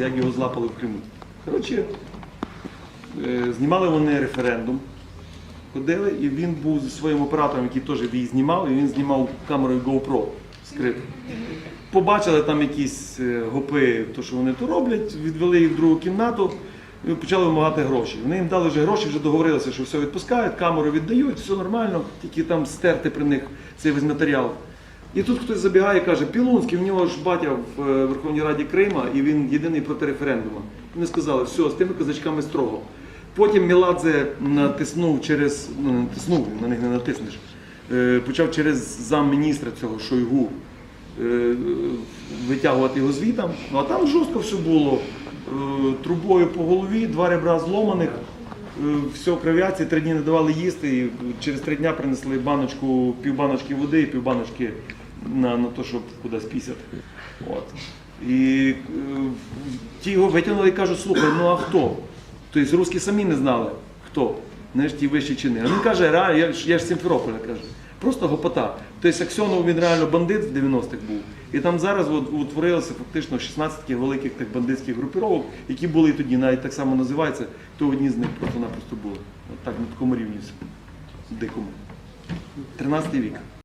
як його злапали в Криму. Коротше, е, знімали вони референдум, ходили, і він був зі своїм оператором, який теж її знімав, і він знімав камерою GoPro скрито. Побачили там якісь е, гопи, то, що вони то роблять, відвели їх в другу кімнату і почали вимагати гроші. Вони їм дали вже гроші, вже договорилися, що все відпускають, камеру віддають, все нормально, тільки там стерти при них цей весь матеріал. І тут хтось забігає і каже, Пілунський, в нього ж батя в е, Верховній Раді Крима, і він єдиний проти референдуму. Вони сказали, все, з тими козачками строго. Потім Міладзе натиснув через, ну натиснув, на них не натиснеш, е, почав через замміністра цього Шойгу е, витягувати його звітам. Ну а там жорстко все було. Трубою по голові, два ребра зломаних, все кров'яці, три дні не давали їсти. І через три дні принесли баночку, півбаночки води і півбаночки на, на те, щоб кудись пісяти. От. І е, ті його витягнули і кажуть, слухай, ну а хто? Тобто русські самі не знали, хто. Знаєш, ті вищі чини. А він каже, реально, я, ж- я ж Сімферополя каже. Просто гопота. Тобто Аксьонов він реально бандит в 90-х був. І там зараз от, утворилося фактично 16 таких великих так, бандитських групіровок, які були і тоді, навіть так само називаються, то одні з них просто-напросто були. От так на такому рівні. Дикому. 13 вік.